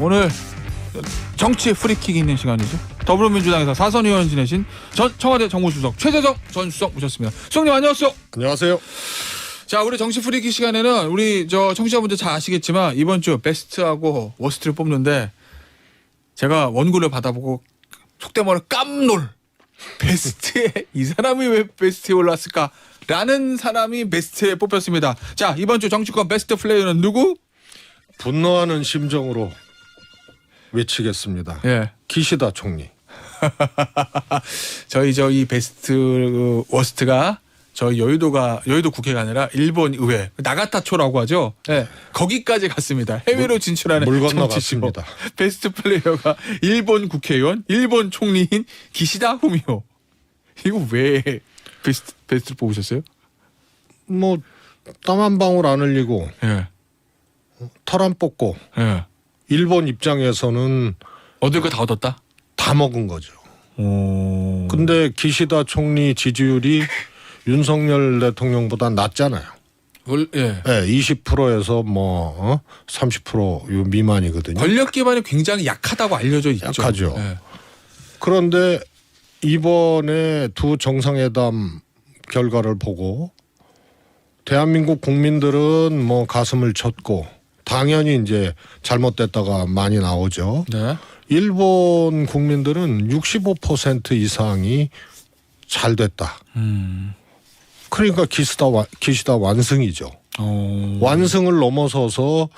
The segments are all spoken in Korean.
오늘 정치 프리킥 있는 시간이죠. 더불어민주당에서 사선 의원 지내신 전 청와대 정무수석 최재성 전 수석 모셨습니다. 수석님 안녕하세요. 안녕하세요. 자, 우리 정치 프리킥 시간에는 우리 저 청취자분들 잘 아시겠지만 이번 주 베스트하고 워스트를 뽑는데 제가 원고를 받아보고 속된 말로 깜놀. 베스트에 이 사람이 왜 베스트에 올랐을까 라는 사람이 베스트에 뽑혔습니다. 자, 이번 주 정치권 베스트 플레이어는 누구? 분노하는 심정으로 외치겠습니다. 예. 기시다 총리. 저희 저이 베스트 그 워스트가 저희 여의도가 여의도 국회가 아니라 일본 의회 나가타초라고 하죠. 예. 거기까지 갔습니다. 해외로 진출하는 물. 건너갔습니다. 베스트 플레이어가 일본 국회의원, 일본 총리인 기시다 후미오. 이거 왜 베스트 베스트 뽑으셨어요? 뭐 땀 한 방울 안 흘리고 예. 털안 뽑고 예. 일본 입장에서는 얻을 거 다 얻었다. 다 먹은 거죠. 오. 근데 기시다 총리 지지율이 윤석열 대통령보다 낮잖아요. 월- 예. 예, 20%에서 뭐 어? 30%요 미만이거든요. 권력 기반이 굉장히 약하다고 알려져 있죠. 약하죠. 예. 그런데 이번에 두 정상회담 결과를 보고 대한민국 국민들은 뭐 가슴을 쳤고 당연히 이제 잘못됐다가 많이 나오죠. 네. 일본 국민들은 65% 이상이 잘 됐다. 음. 그러니까 기시다 와- 기시다 완승이죠. 어. 완승을 넘어서서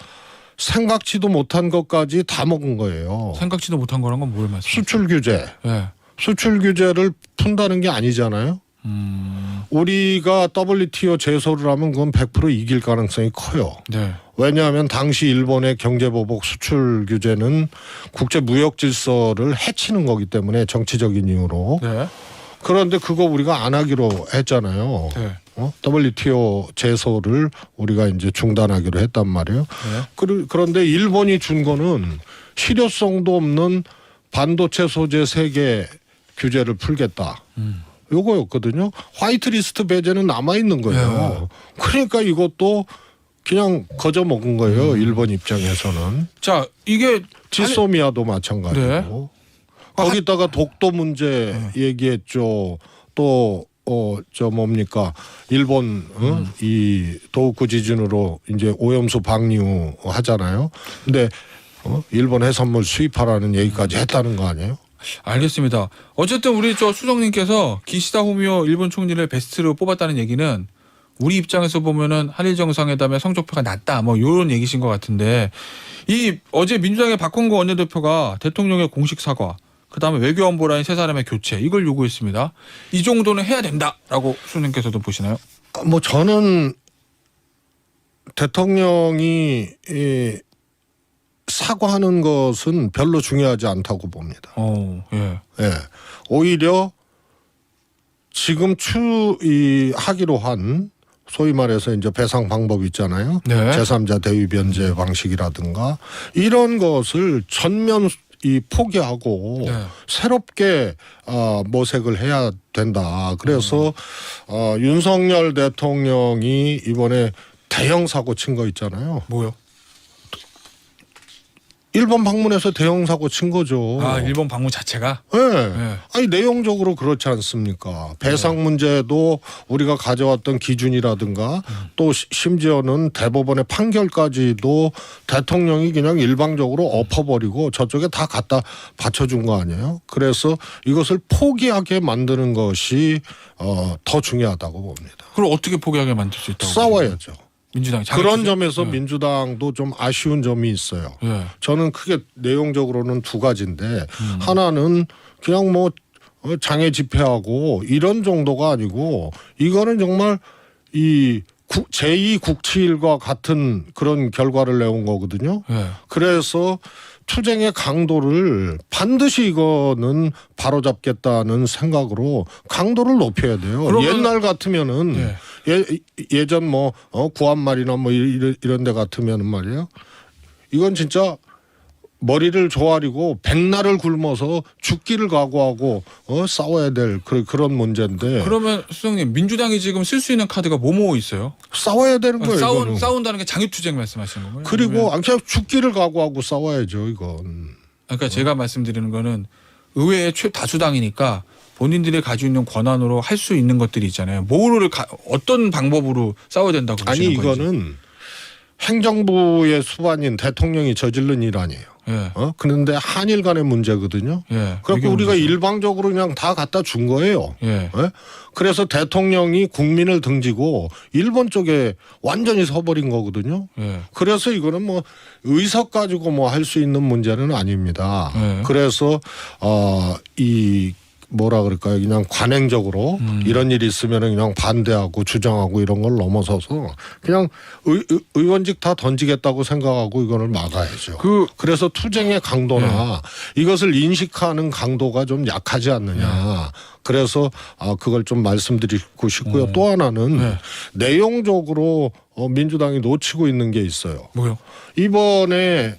생각지도 못한 것까지 다 먹은 거예요. 생각지도 못한 거란 건 뭘 말씀하세요? 수출 규제. 예. 수출 규제를 푼다는 게 아니잖아요. 음. 우리가 WTO 제소를 하면 그건 100% 이길 가능성이 커요. 네. 왜냐하면 당시 일본의 경제보복 수출 규제는 국제 무역 질서를 해치는 거기 때문에 정치적인 이유로. 네. 그런데 그거 우리가 안 하기로 했잖아요. 네. 어? WTO 제소를 우리가 이제 중단하기로 했단 말이에요. 네. 그런데 일본이 준 거는 실효성도 없는 반도체 소재 세계 규제를 풀겠다. 음. 요거였거든요. 화이트리스트 배제는 남아 있는 거예요. 그러니까 이것도 그냥 거저 먹은 거예요. 일본 입장에서는 자, 이게 지소미아도 마찬가지고 네. 거기다가 독도 문제 얘기했죠. 또 어 저 뭡니까 일본 어? 이 도호쿠 지진으로 이제 오염수 방류 하잖아요. 근데 어? 일본 해산물 수입하라는 얘기까지 했다는 거 아니에요? 알겠습니다. 어쨌든 우리 저 수석님께서 기시다 후미오 일본 총리를 베스트로 뽑았다는 얘기는 우리 입장에서 보면은 한일 정상회담의 성적표가 낮다 뭐 이런 얘기신 것 같은데 이 어제 민주당의 박홍구 원내대표가 대통령의 공식 사과 그다음에 외교안보라인 세 사람의 교체 이걸 요구했습니다. 이 정도는 해야 된다라고 수석님께서도 보시나요? 뭐 저는 대통령이 이 사과하는 것은 별로 중요하지 않다고 봅니다. 어, 예. 예. 오히려 지금 추 이 하기로 한 소위 말해서 이제 배상 방법 있잖아요. 네. 제3자 대위 변제 방식이라든가 이런 것을 전면 이 포기하고 네. 새롭게 어, 모색을 해야 된다. 그래서 어, 윤석열 대통령이 이번에 대형 사고 친 거 있잖아요. 뭐요? 일본 방문해서 대형 사고 친 거죠. 아, 일본 방문 자체가 예. 네. 아니 내용적으로 그렇지 않습니까? 배상 문제도 우리가 가져왔던 기준이라든가 또 시- 심지어는 대법원의 판결까지도 대통령이 그냥 일방적으로 엎어버리고 저쪽에 다 갖다 받쳐준 거 아니에요? 그래서 이것을 포기하게 만드는 것이 어, 더 중요하다고 봅니다. 그걸 어떻게 포기하게 만들 수 있다고? 싸워야죠. 민주당이 그런? 점에서 네. 민주당도 좀 아쉬운 점이 있어요. 예. 저는 크게 내용적으로는 두 가지인데 하나는 그냥 뭐 어, 장애 집회하고 이런 정도가 아니고 이거는 정말 이 국- 제2국치일과 같은 그런 결과를 내온 거거든요. 예. 그래서 투쟁의 강도를 반드시 이거는 바로잡겠다는 생각으로 강도를 높여야 돼요. 옛날 같으면은 예. 예, 예전 뭐 어, 구한말이나 뭐 이런, 이런 데 같으면은 말이에요. 이건 진짜 머리를 조아리고 백날을 굶어서 죽기를 각오하고 어, 싸워야 될 그, 그런 문제인데 그러면 수석님 민주당이 지금 쓸 수 있는 카드가 뭐뭐 있어요? 싸워야 되는 거예요. 싸운. 싸운다는 게 장입투쟁 말씀하시는 건가요? 그리고 안 그냥 죽기를 각오하고 싸워야죠. 이건. 그러니까 제가 말씀드리는 거는 의회의 최다수당이니까 본인들이 가지고 있는 권한으로 할 수 있는 것들이 있잖아요. 뭐를 가- 어떤 방법으로 싸워야 된다고 아니 보시는 건지. 이거는 행정부의 수반인 대통령이 저지른 일 아니에요. 예. 어? 그런데 한일 간의 문제거든요. 예. 그래서 우리가. 일방적으로 그냥 다 갖다 준 거예요. 예. 예? 그래서 대통령이 국민을 등지고 일본 쪽에 완전히 서버린 거거든요. 예. 그래서 이거는 뭐 의석 가지고 뭐 할 수 있는 문제는 아닙니다. 네. 그래서 어 이 뭐라 그럴까요? 그냥 관행적으로 음. 이런 일이 있으면 은 그냥 반대하고 주장하고 이런 걸 넘어서서 그냥 의, 의- 의원직 다 던지겠다고 생각하고 이거를 막아야죠. 그 그래서 투쟁의 강도나 이것을 인식하는 강도가 좀 약하지 않느냐. 그래서 아 그걸 좀 말씀드리고 싶고요. 또 하나는 네. 내용적으로 어, 민주당이 놓치고 있는 게 있어요. 뭐요? 이번에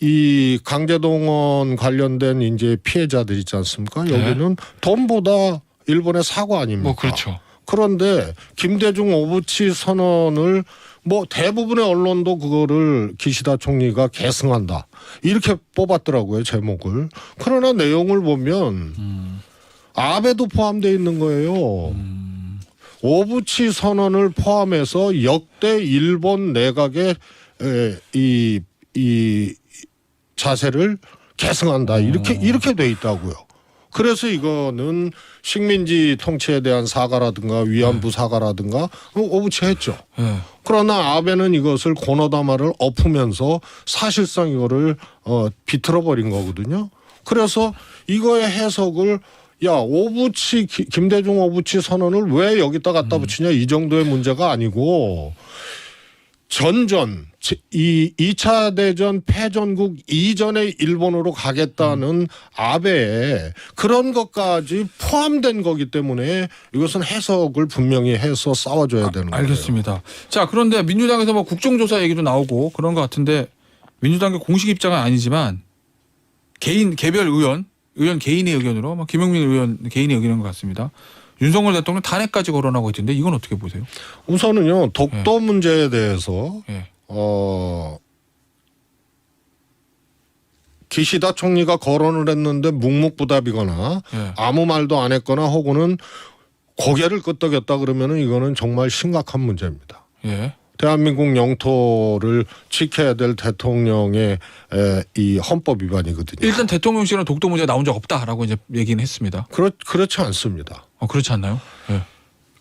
이 강제동원 관련된 이제 피해자들 있지 않습니까? 네. 여기는 돈보다 일본의 사과 아닙니까? 뭐 그렇죠. 그런데 김대중 오부치 선언을 뭐 대부분의 언론도 그거를 기시다 총리가 계승한다 이렇게 뽑았더라고요 제목을. 그러나 내용을 보면 음. 아베도 포함되어 있는 거예요. 음. 오부치 선언을 포함해서 역대 일본 내각의 에, 이, 이 자세를 계승한다 이렇게 이렇게 돼 있다고요. 그래서 이거는 식민지 통치에 대한 사과라든가 위안부 사과라든가 어, 오부치 했죠. 예. 그러나 아베는 이것을 고노다마를 엎으면서 사실상 이거를 어, 비틀어 버린 거거든요. 그래서 이거의 해석을 야 오부치 기- 김대중 오부치 선언을 왜 여기다 갖다 붙이냐 이 정도의 문제가 아니고 전전 제- 이 2차 대전 패전국 이전에 일본으로 가겠다는 아베의 그런 것까지 포함된 거기 때문에 이것은 해석을 분명히 해서 싸워줘야 되는 거예요. 알겠습니다. 자, 그런데 민주당에서 뭐 국정조사 얘기도 나오고 그런 것 같은데 민주당의 공식 입장은 아니지만 개인 개별 의원 의원 개인의 의견으로 뭐 김용민 의원 개인의 의견인 것 같습니다. 윤석열 대통령 탄핵까지 거론하고 있던데 이건 어떻게 보세요? 우선은요 독도 문제에 대해서 예. 어 기시다 총리가 거론을 했는데 묵묵부답이거나 예. 아무 말도 안 했거나 혹은 고개를 끄덕였다 그러면은 이거는 정말 심각한 문제입니다. 예. 대한민국 영토를 지켜야 될 대통령의 에, 이 헌법 위반이거든요. 일단 대통령실은 독도 문제 나온 적 없다라고 이제 얘기는 했습니다. 그렇 그렇지 않습니다. 어, 그렇지 않나요? 예.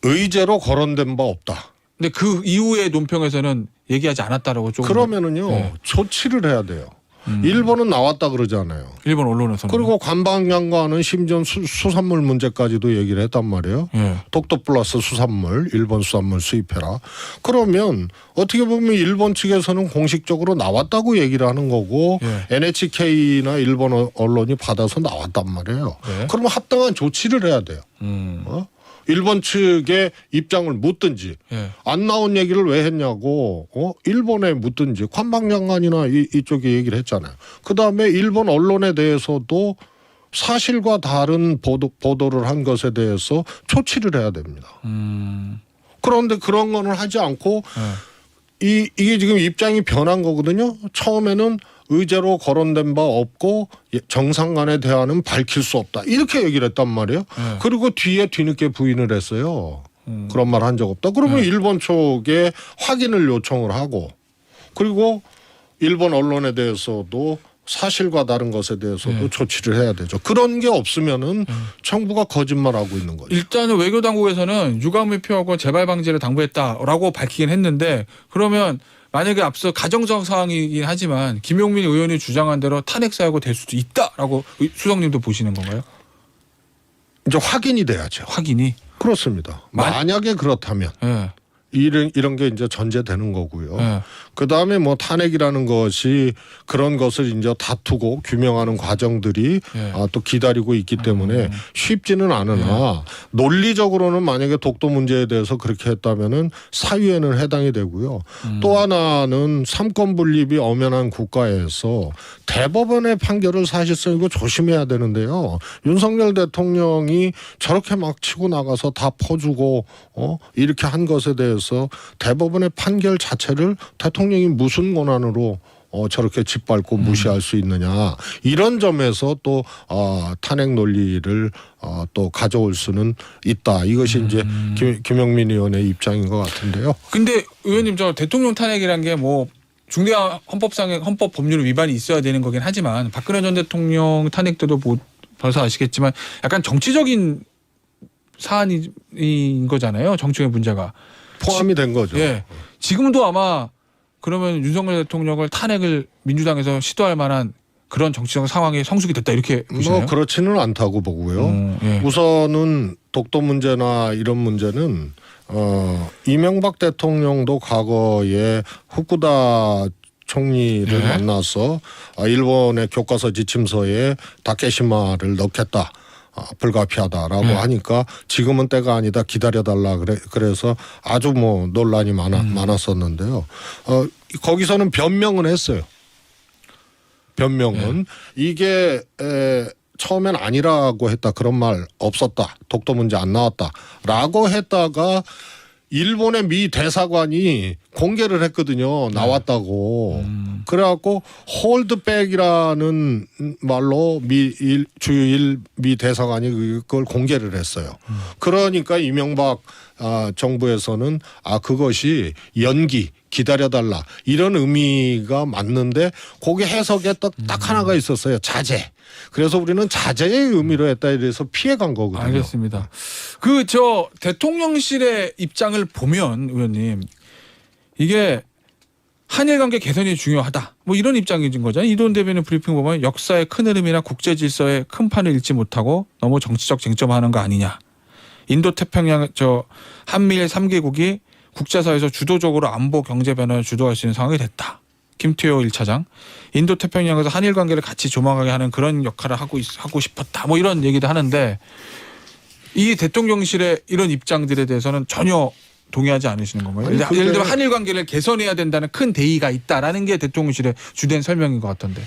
의제로 거론된 바 없다. 근데 그 이후의 논평에서는 얘기하지 않았다라고 조금 그러면은요 네. 조치를 해야 돼요. 음. 일본은 나왔다 그러잖아요. 일본 언론에서는 그리고 관방장관은 심지어 수, 수산물 문제까지도 얘기를 했단 말이에요. 예. 독도 플러스 수산물, 일본 수산물 수입해라. 그러면 어떻게 보면 일본 측에서는 공식적으로 나왔다고 얘기를 하는 거고 예. NHK나 일본 어- 언론이 받아서 나왔단 말이에요. 네. 그러면 합당한 조치를 해야 돼요. 음. 어? 일본 측의 입장을 묻든지 예. 안 나온 얘기를 왜 했냐고 어? 일본에 묻든지 관방장관이나 이, 이쪽에 얘기를 했잖아요. 그 다음에 일본 언론에 대해서도 사실과 다른 보도, 보도를 한 것에 대해서 조치를 해야 됩니다. 음. 그런데 그런 거는 하지 않고 예. 이, 이게 지금 입장이 변한 거거든요. 처음에는 의제로 거론된 바 없고 예, 정상 간의 대화는 밝힐 수 없다. 이렇게 얘기를 했단 말이에요. 예. 그리고 뒤에 뒤늦게 부인을 했어요. 음. 그런 말 한 적 없다. 그러면 네. 일본 쪽에 확인을 요청을 하고 그리고 일본 언론에 대해서도 사실과 다른 것에 대해서도 네. 조치를 해야 되죠. 그런 게 없으면은 정부가 거짓말하고 있는 거죠. 일단은 외교 당국에서는 유감을 표하고 재발 방지를 당부했다라고 밝히긴 했는데 그러면 만약에 앞서 가정적 사항이긴 하지만 김용민 의원이 주장한 대로 탄핵 사유가 될 수도 있다라고 의- 수석님도 보시는 건가요? 이제 확인이 돼야죠. 확인이. 그렇습니다. 만- 만약에 그렇다면 예. 이런 이런 게 이제 전제되는 거고요. 예. 그 다음에 뭐 탄핵이라는 것이 그런 것을 이제 다투고 규명하는 과정들이 예. 아, 또 기다리고 있기 때문에 음. 쉽지는 않으나 논리적으로는 만약에 독도 문제에 대해서 그렇게 했다면은 사유에는 해당이 되고요. 음. 또 하나는 삼권 분립이 엄연한 국가에서 대법원의 판결을 사실상 이거 조심해야 되는데요. 윤석열 대통령이 저렇게 막 치고 나가서 다 퍼주고 어 이렇게 한 것에 대해서 대법원의 판결 자체를 대통령이 무슨 권한으로 어 저렇게 짓밟고 무시할 수 있느냐 이런 점에서 또 어, 탄핵 논리를 어, 또 가져올 수는 있다 이것이 이제 김, 김영민 의원의 입장인 것 같은데요. 근데 의원님 저 대통령 탄핵이란 게 뭐 중대한 헌법상의 헌법 법률 위반이 있어야 되는 거긴 하지만 박근혜 전 대통령 탄핵 때도 뭐 벌써 아시겠지만 약간 정치적인 사안인 거잖아요. 정치의 문제가. 포함이 된 거죠. 예. 지금도 아마 그러면 윤석열 대통령을 탄핵을 민주당에서 시도할 만한 그런 정치적 상황이 성숙이 됐다 이렇게 보시나요? 뭐 그렇지는 않다고 보고요. 음, 예. 우선은 독도 문제나 이런 문제는 어 이명박 대통령도 과거에 후쿠다 총리를 네. 만나서 아, 일본의 교과서 지침서에 다케시마를 넣겠다. 아, 불가피하다라고 네. 하니까 지금은 때가 아니다 기다려달라 그래 그래서 아주 뭐 논란이 많아 음. 많았었는데요. 어 거기서는 변명은 했어요. 변명은 이게 에, 처음엔 아니라고 했다 그런 말 없었다 독도 문제 안 나왔다라고 했다가 일본의 미 대사관이 공개를 했거든요 나왔다고 음. 그래갖고 홀드백이라는 말로 미 일, 주일 미 대사관이 그걸 공개를 했어요. 그러니까 이명박 아, 정부에서는 아 그것이 연기 기다려달라 이런 의미가 맞는데 거기 해석에 딱, 딱 하나가 있었어요 자제. 그래서 우리는 자제의 의미로 했다 이래서 피해간 거거든요. 알겠습니다. 그 저 대통령실의 입장을 보면 의원님 이게 한일 관계 개선이 중요하다. 뭐 이런 입장인 거잖아요. 이돈 대변인 브리핑 보면 역사의 큰 흐름이나 국제 질서의 큰 판을 읽지 못하고 너무 정치적 쟁점하는 거 아니냐. 인도 태평양 저 한미일 3개국이 국제사회에서 주도적으로 안보 경제 변화를 주도할 수 있는 상황이 됐다. 김태호 1차장 인도 태평양에서 한일 관계를 같이 조망하게 하는 그런 역할을 하고 있, 하고 싶었다. 뭐 이런 얘기도 하는데 이 대통령실의 이런 입장들에 대해서는 전혀 동의하지 않으시는 건가요? 아니, 예를, 예를 들면 그게- 한일 관계를 개선해야 된다는 큰 대의가 있다라는 게 대통령실의 주된 설명인 것 같던데.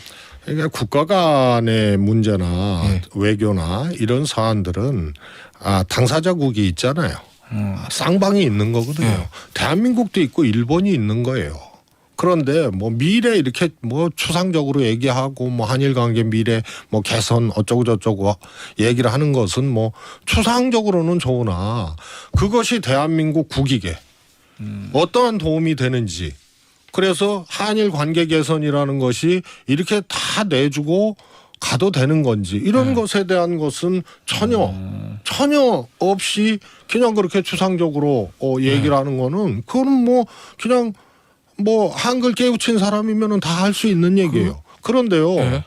그러니까 국가 간의 문제나 네. 외교나 이런 사안들은 아, 당사자국이 있잖아요. 음. 아, 쌍방이 있는 거거든요. 네. 대한민국도 있고 일본이 있는 거예요. 그런데 뭐 미래 이렇게 뭐 추상적으로 얘기하고 뭐 한일 관계 미래 뭐 개선 어쩌고 저쩌고 얘기를 하는 것은 뭐 추상적으로는 좋으나 그것이 대한민국 국익에 어떠한 도움이 되는지 그래서 한일 관계 개선이라는 것이 이렇게 다 내주고 가도 되는 건지 이런 네. 것에 대한 것은 전혀 전혀 없이 그냥 그렇게 추상적으로 어, 얘기를 하는 거는 그거는 뭐 그냥 뭐 한글 깨우친 사람이면은 다 할 수 있는 얘기예요. 그런데요. 네.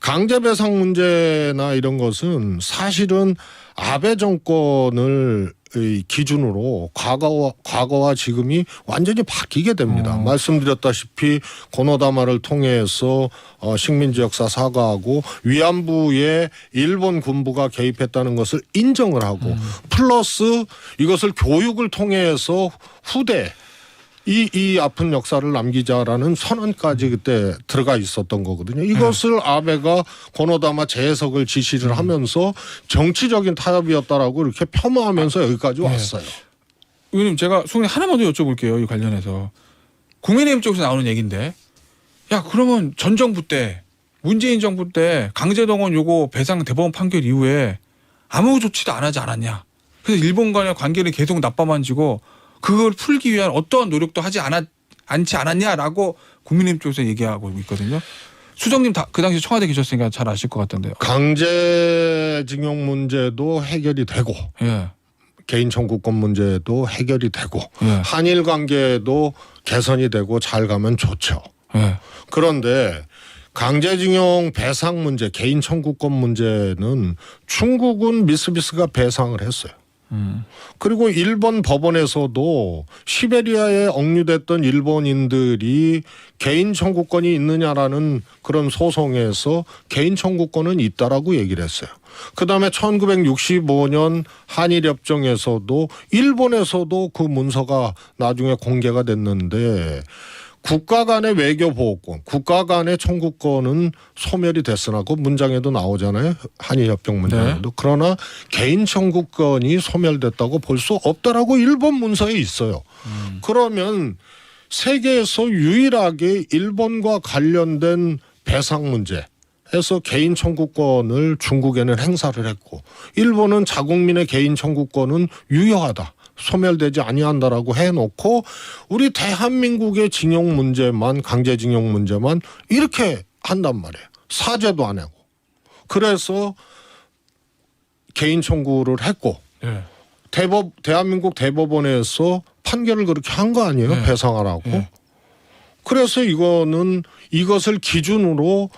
강제 배상 문제나 이런 것은 사실은 아베 정권을 의 기준으로 과거와 과거와 지금이 완전히 바뀌게 됩니다. 어. 말씀드렸다시피 고노다마를 통해서 어, 식민지 역사 사과하고 위안부에 일본 군부가 개입했다는 것을 인정을 하고 플러스 이것을 교육을 통해서 후대 이, 이 아픈 역사를 남기자라는 선언까지 그때 들어가 있었던 거거든요. 이것을 아베가 고노다마 재해석을 지시를 하면서 정치적인 타협이었다라고 이렇게 폄하하면서 여기까지 왔어요. 의원님 제가 수근이 하나만 더 여쭤볼게요. 이 관련해서 국민의힘 쪽에서 나오는 얘기인데 야 그러면 전 정부 때 문재인 정부 때 강제동원 요거 배상 대법원 판결 이후에 아무 조치도 안 하지 않았냐. 그래서 일본 간의 관계를 계속 나빠만지고 그걸 풀기 위한 어떠한 노력도 하지 않았, 않지 않았냐라고 국민의힘 쪽에서 얘기하고 있거든요. 수정님 다, 그 당시 청와대 계셨으니까 잘 아실 것 같던데요. 강제징용 문제도 해결이 되고 예. 개인 청구권 문제도 해결이 되고 예. 한일 관계도 개선이 되고 잘 가면 좋죠. 예. 그런데 강제징용 배상 문제, 개인 청구권 문제는 중국은 미스비스가 배상을 했어요. 음. 그리고 일본 법원에서도 시베리아에 억류됐던 일본인들이 개인 청구권이 있느냐라는 그런 소송에서 개인 청구권은 있다라고 얘기를 했어요. 그 다음에 1965년 한일협정에서도 일본에서도 그 문서가 나중에 공개가 됐는데 국가 간의 외교 보호권, 국가 간의 청구권은 소멸이 됐으나 그 문장에도 나오잖아요. 한일 협정 문장에도. 그러나 개인 청구권이 소멸됐다고 볼 수 없다라고 일본 문서에 있어요. 그러면 세계에서 유일하게 일본과 관련된 배상 문제 에서 개인 청구권을 중국에는 행사를 했고 일본은 자국민의 개인 청구권은 유효하다. 소멸되지 아니한다라고 해놓고 우리 대한민국의 징용 문제만 강제징용 문제만 이렇게 한단 말이에요. 사죄도 안 하고 그래서 개인 청구를 했고 예. 대법 대한민국 대법원에서 판결을 그렇게 한 거 아니에요 네. 배상하라고 네. 그래서 이거는 이것을 기준으로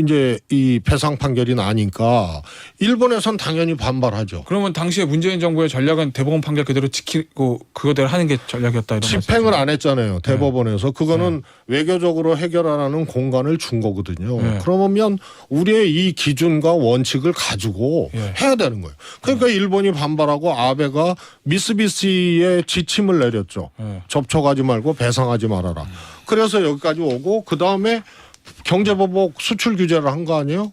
이제 이 배상 판결이 나니까 일본에선 당연히 반발하죠. 그러면 당시에 문재인 정부의 전략은 대법원 판결 그대로 지키고 그거대로 하는 게 전략이었다 이런 집행을? 안 했잖아요. 대법원에서 그거는 외교적으로 해결하라는 공간을 준 거거든요. 네. 그러면 우리의 이 기준과 원칙을 가지고 예. 해야 되는 거예요. 그러니까 일본이 반발하고 아베가 미쓰비시에 지침을 내렸죠. 예. 접촉하지 말고 배상하지 말아라. 그래서 여기까지 오고 그 다음에 경제보복 수출 규제를 한 거 아니에요?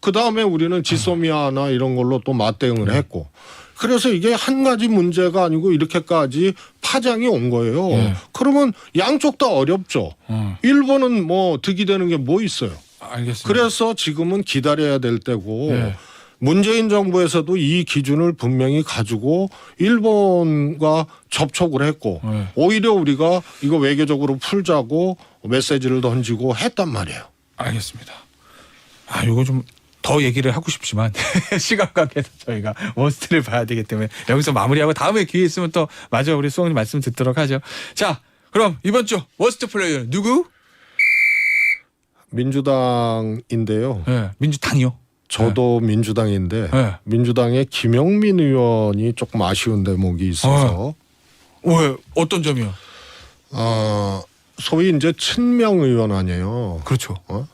그 다음에 우리는 지소미아나 이런 걸로 또 맞대응을 했고. 그래서 이게 한 가지 문제가 아니고 이렇게까지 파장이 온 거예요. 예. 그러면 양쪽 다 어렵죠. 어, 일본은 뭐 득이 되는 게 뭐 있어요. 알겠습니다. 그래서 지금은 기다려야 될 때고 예. 문재인 정부에서도 이 기준을 분명히 가지고 일본과 접촉을 했고 예. 오히려 우리가 이거 외교적으로 풀자고 메시지를 던지고 했단 말이에요. 알겠습니다. 아, 요거 좀 더 얘기를 하고 싶지만 시간 관계에서 저희가 원스트를 봐야 되기 때문에 여기서 마무리하고 다음에 기회 있으면 또 마저 우리 수홍님 말씀 듣도록 하죠. 자, 그럼 이번 주 워스트 플레이어 누구? 민주당인데요. 예, 민주당이요. 저도 민주당인데 예. 민주당의 김영민 의원이 조금 아쉬운 대목이 있어서 왜 어떤 점이요? 어, 소위 이제 친명 의원 아니에요. 그렇죠. 어?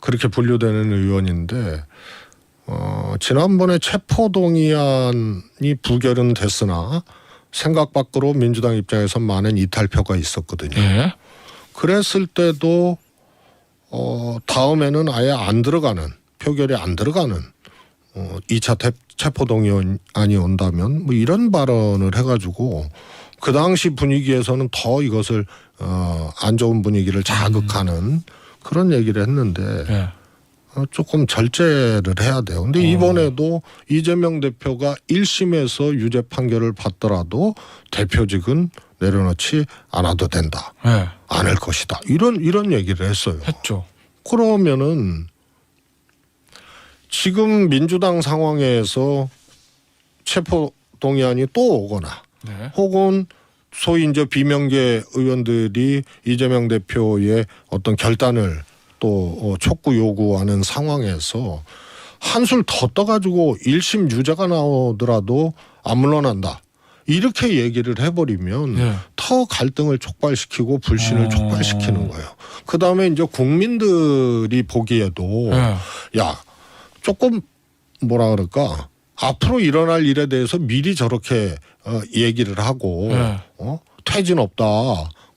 그렇게 분류되는 의원인데 어, 지난번에 체포동의안이 부결은 됐으나 생각 밖으로 민주당 입장에서 많은 이탈표가 있었거든요. 예. 그랬을 때도 어, 다음에는 아예 안 들어가는 표결에 안 들어가는 어, 2차 체포동의안이 온다면 뭐 이런 발언을 해가지고 그 당시 분위기에서는 더 이것을 어, 안 좋은 분위기를 자극하는 그런 얘기를 했는데 예. 어, 조금 절제를 해야 돼요. 근데 이번에도 이재명 대표가 1심에서 유죄 판결을 받더라도 대표직은 내려놓지 않아도 된다. 예. 않을 것이다. 이런 이런 얘기를 했어요. 했죠. 그러면은 지금 민주당 상황에서 체포 동의안이 또 오거나 네. 혹은 소위 이제 비명계 의원들이 이재명 대표의 어떤 결단을 또 어, 촉구 요구하는 상황에서 한술 더 떠가지고 1심 유죄가 나오더라도 안 물러난다. 이렇게 얘기를 해버리면 네. 더 갈등을 촉발시키고 불신을 어. 촉발시키는 거예요. 그 다음에 이제 국민들이 보기에도 예. 야 조금 뭐라 그럴까 앞으로 일어날 일에 대해서 미리 저렇게 어, 얘기를 하고 네. 어? 퇴진 없다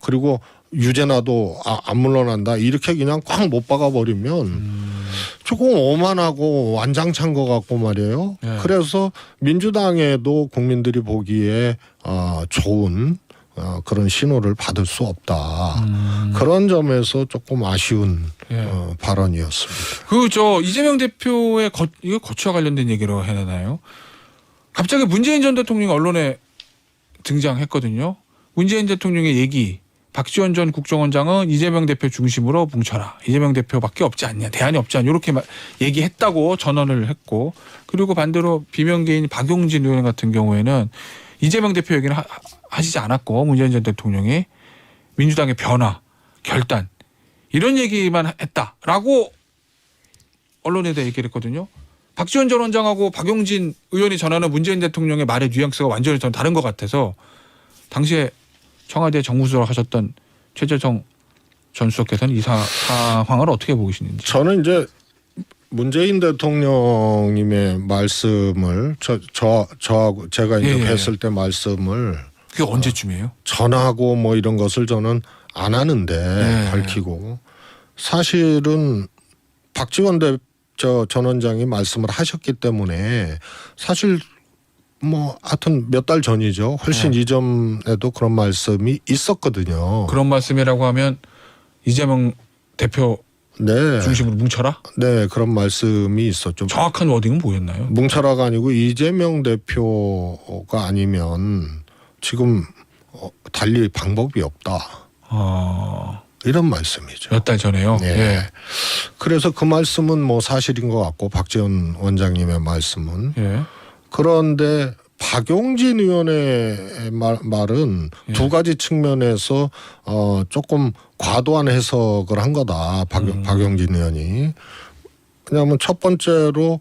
그리고 유죄나도 아, 안 물러난다 이렇게 그냥 꽉 못 박아 버리면 음. 조금 오만하고 완장찬 것 같고 말이에요. 네. 그래서 민주당에도 국민들이 보기에 어, 좋은 어, 그런 신호를 받을 수 없다. 음. 그런 점에서 조금 아쉬운 예. 어, 발언이었습니다. 그 저 이재명 대표의 거, 이거 거취와 관련된 얘기로 해야 되나요? 갑자기 문재인 전 대통령이 언론에 등장했거든요. 문재인 대통령의 얘기. 박지원 전 국정원장은 이재명 대표 중심으로 뭉쳐라. 이재명 대표밖에 없지 않냐. 대안이 없지 않냐. 이렇게 막 얘기했다고 전언을 했고 그리고 반대로 비명계인 박용진 의원 같은 경우에는 이재명 대표 얘기는 하, 하시지 않았고 문재인 전 대통령이 민주당의 변화, 결단 이런 얘기만 했다라고 언론에다 얘기를 했거든요. 박지원 전 원장하고 박용진 의원이 전하는 문재인 대통령의 말의 뉘앙스가 완전히 전 다른 것 같아서 당시에 청와대 정무수석 하셨던 최재성 전 수석께서는 이 사- 상황을 어떻게 보고 계시는지. 저는 이제 문재인 대통령님의 말씀을 저, 저 저하고 제가 이제 예, 예. 뵀을 때 말씀을 그게 언제쯤이에요? 전하고 뭐 이런 것을 저는 안 하는데 네. 밝히고 사실은 박지원 대 저 전 원장이 말씀을 하셨기 때문에 사실 뭐 하여튼 몇 달 전이죠. 훨씬 네. 이전에도 그런 말씀이 있었거든요. 그런 말씀이라고 하면 이재명 대표 네. 중심으로 뭉쳐라? 네, 그런 말씀이 있었죠. 정확한 워딩은 뭐였나요? 뭉쳐라가 아니고 이재명 대표가 아니면 지금 어, 달리 방법이 없다. 아, 이런 말씀이죠. 몇 달 전에요. 네. 예. 그래서 그 말씀은 뭐 사실인 것 같고 박지원 원장님의 말씀은 예. 그런데 박용진 의원의 말, 말은 예. 두 가지 측면에서 어 조금 과도한 해석을 한 거다. 박, 음. 박용진 의원이. 왜냐하면 첫 번째로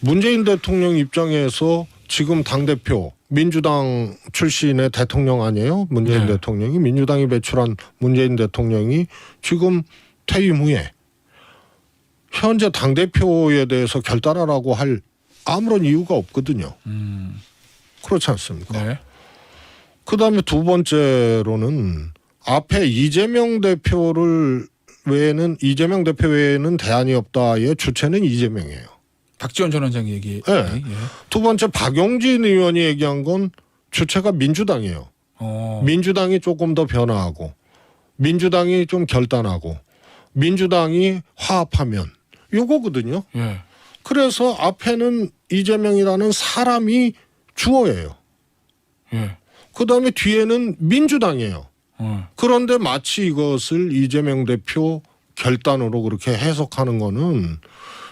문재인 대통령 입장에서 지금 당 대표 민주당 출신의 대통령 아니에요? 문재인 네. 대통령이 민주당이 배출한 문재인 대통령이 지금 퇴임 후에 현재 당 대표에 대해서 결단하라고 할 아무런 이유가 없거든요. 음. 그렇지 않습니까? 네. 그 다음에 두 번째로는 앞에 이재명 대표를 외에는 이재명 대표 외에는 대안이 없다의 주체는 이재명이에요. 박지원 전 원장 얘기. 네. 예. 두 번째 박용진 의원이 얘기한 건 주체가 민주당이에요. 어. 민주당이 조금 더 변화하고 민주당이 좀 결단하고 민주당이 화합하면 요거거든요. 예. 그래서 앞에는 이재명이라는 사람이 주어예요. 예. 그 다음에 뒤에는 민주당이에요. 어. 그런데 마치 이것을 이재명 대표 결단으로 그렇게 해석하는 거는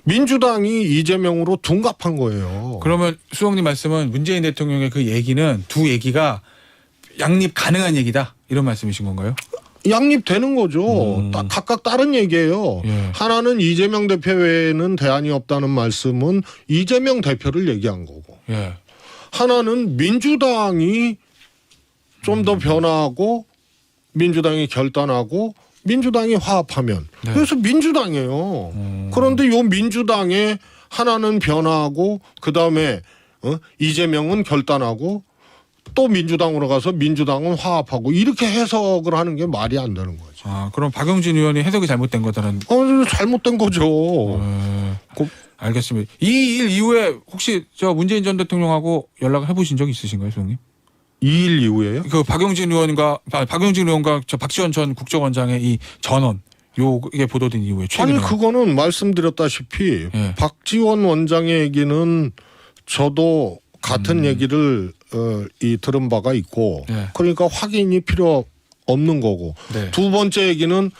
민주당이 이재명으로 둔갑한 거예요. 그러면 수석님 말씀은 문재인 대통령의 그 얘기는 두 얘기가 양립 가능한 얘기다 이런 말씀이신 건가요? 양립되는 거죠. 음. 다- 각각 다른 얘기예요. 예. 하나는 이재명 대표 외에는 대안이 없다는 말씀은 이재명 대표를 얘기한 거고 예. 하나는 민주당이 좀 음. 더 변화하고 민주당이 결단하고 민주당이 화합하면 네. 그래서 민주당이에요. 음. 그런데 요 민주당에 하나는 변화하고 그 다음에 어? 이재명은 결단하고 또 민주당으로 가서 민주당은 화합하고 이렇게 해석을 하는 게 말이 안 되는 거죠. 아 그럼 박용진 의원이 해석이 잘못된 거다는. 어, 잘못된 거죠. 예. 그- 알겠습니다. 이 일 이후에 혹시 저 문재인 전 대통령하고 연락을 해보신 적 있으신가요, 수석님? 2일 이후에요? 그 박용진 의원과 아, 박용진 의원과 저 박지원 전 국정원장의 이 전원 요 이게 보도된 이후에 최근에 아니 그거는 말씀드렸다시피 예. 박지원 원장의 얘기는 저도 같은 음. 얘기를 어, 이 들은 바가 있고 예. 그러니까 확인이 필요 없는 거고 네. 두 번째 얘기는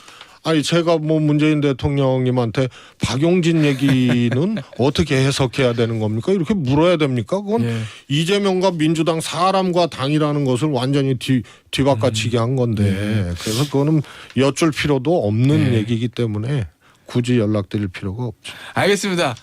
아니 제가 뭐 문재인 대통령님한테 박용진 얘기는 어떻게 해석해야 되는 겁니까? 이렇게 물어야 됩니까? 그건 예. 이재명과 민주당 사람과 당이라는 것을 완전히 뒤 뒤바꿔치기 한 건데 네. 그래서 그거는 여쭐 필요도 없는 네. 얘기이기 때문에 굳이 연락드릴 필요가 없죠. 알겠습니다.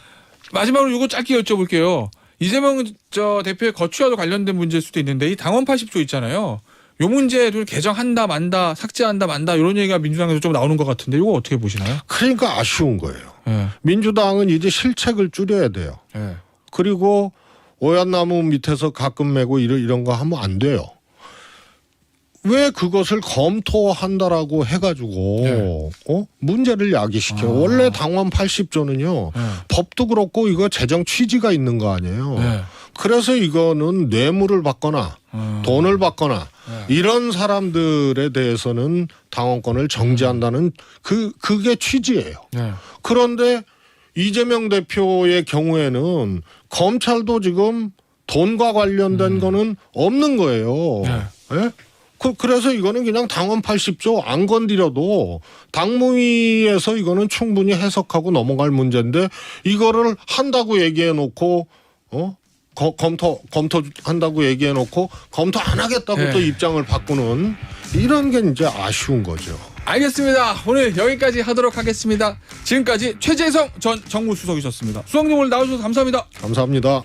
마지막으로 이거 짧게 여쭤볼게요. 이재명 저 대표의 거취와도 관련된 문제일 수도 있는데 이 당원 80조 있잖아요. 요 문제를 개정한다 만다 삭제한다 만다 이런 얘기가 민주당에서 좀 나오는 것 같은데 이거 어떻게 보시나요? 그러니까 아쉬운 거예요. 예. 민주당은 이제 실책을 줄여야 돼요. 예. 그리고 오얏나무 밑에서 가끔 메고 이런 이런 거 하면 안 돼요. 왜 그것을 검토한다라고 해가지고 네. 어? 문제를 야기시켜? 아. 원래 당원 80조는요 예. 법도 그렇고 이거 재정 취지가 있는 거 아니에요. 예. 그래서 이거는 뇌물을 받거나 음. 돈을 받거나 예. 이런 사람들에 대해서는 당원권을 정지한다는 그 그게 취지예요. 예. 그런데 이재명 대표의 경우에는 검찰도 지금 돈과 관련된 거는 없는 거예요. 네. 예? 그, 그래서 이거는 그냥 당원 80조 안 건드려도 당무위에서 이거는 충분히 해석하고 넘어갈 문제인데 이거를 한다고 얘기해 놓고 어? 거- 검토 검토한다고 얘기해 놓고 검토 안 하겠다고 네. 또 입장을 바꾸는 이런 게 이제 아쉬운 거죠. 알겠습니다. 오늘 여기까지 하도록 하겠습니다. 지금까지 최재성 전 정무수석이셨습니다. 수석님 오늘 나와주셔서 감사합니다. 감사합니다.